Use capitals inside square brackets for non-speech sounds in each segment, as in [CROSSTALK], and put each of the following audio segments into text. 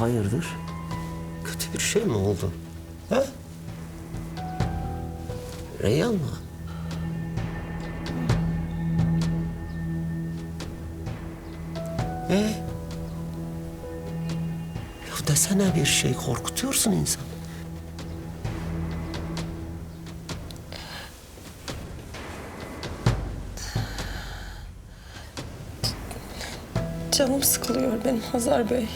hayırdır? Kötü bir şey mi oldu? He? Reyhan mı? E? Ya desene bir şey korkutuyorsun insan. Canım sıkılıyor benim Hazar Bey.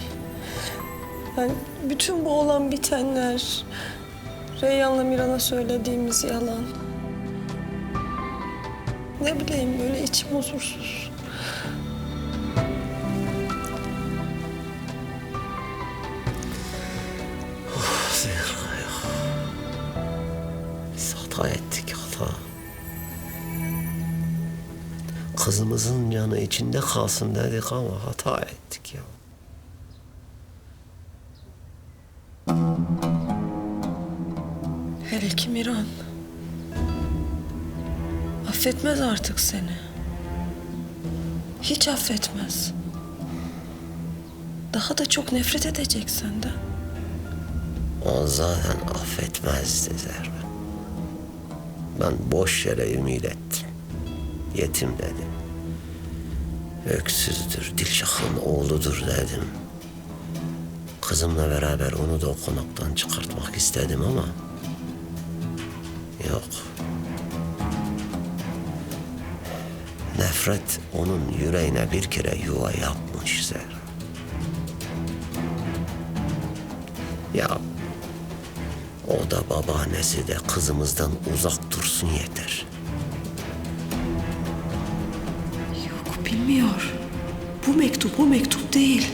Yani bütün bu olan bitenler, Reyhan'la Miran'a söylediğimiz yalan. Ne bileyim böyle içim huzursuz. Zehra ya. Hata ettik hata. Kızımızın yanı içinde kalsın dedik ama hata ettik ya. Hele ki Miran. Affetmez artık seni. Hiç affetmez. Daha da çok nefret edecek senden. O zaten affetmezdi Zehra. Ben boş yere ümit ettim. Yetim dedim. Öksüzdür, Dilşah'ın oğludur dedim. Kızımla beraber onu da o konaktan çıkartmak istedim ama... Yok. Nefret onun yüreğine bir kere yuva yapmış Zehra. Ya o da babaannesi de kızımızdan uzak dursun yeter. Yok bilmiyor. Bu mektup o mektup değil.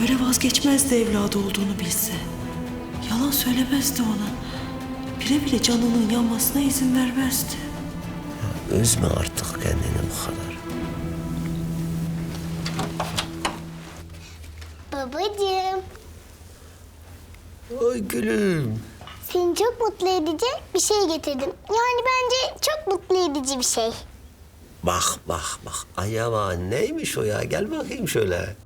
Böyle vazgeçmezdi evladı olduğunu bilse. Yalan söylemezdi ona. Bile bile canının yanmasına izin vermezdi. Üzme artık kendini bu kadar. Babacığım, Ay gülüm. seni çok mutlu edecek bir şey getirdim. Yani bence çok mutlu edici bir şey. Bak bak bak. Ayava neymiş o ya? Gel bakayım şöyle.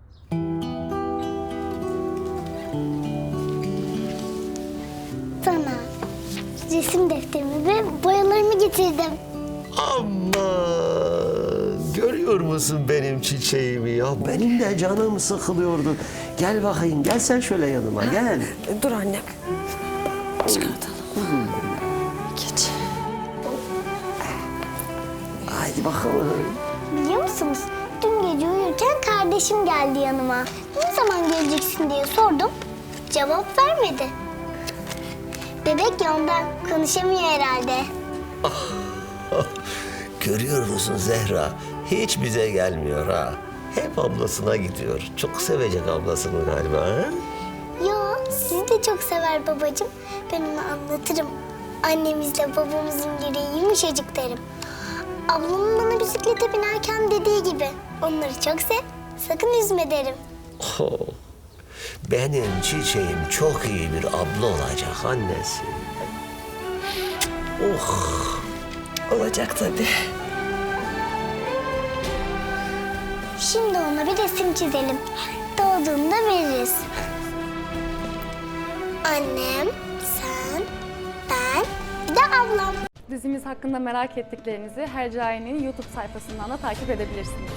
Resim defterimi ve boyalarımı getirdim. Ama görüyor musun benim çiçeğimi ya? Benim de canım sıkılıyordu. Gel bakayım, gel sen şöyle yanıma gel. Dur annem. Çıkartalım. Geç. Haydi bakalım. Biliyor musunuz? Dün gece uyurken kardeşim geldi yanıma. Ne zaman geleceksin diye sordum. Cevap vermedi. Bebek ya ondan konuşamıyor herhalde. [LAUGHS] Görüyor musun Zehra? Hiç bize gelmiyor ha. Hep ablasına gidiyor. Çok sevecek ablasını galiba ha? Yo, sizi de çok sever babacığım. Ben ona anlatırım. Annemizle babamızın yüreği yumuşacık derim. Ablamın bana bisiklete binerken dediği gibi. Onları çok sev, sakın üzme derim. Oh, benim çiçeğim çok iyi bir abla olacak annesi. Oh, Olacak tabii. Şimdi ona bir resim çizelim. Doğduğunda veririz. Annem, sen, ben, bir de ablam. Dizimiz hakkında merak ettiklerinizi Hercai'nin YouTube sayfasından da takip edebilirsiniz.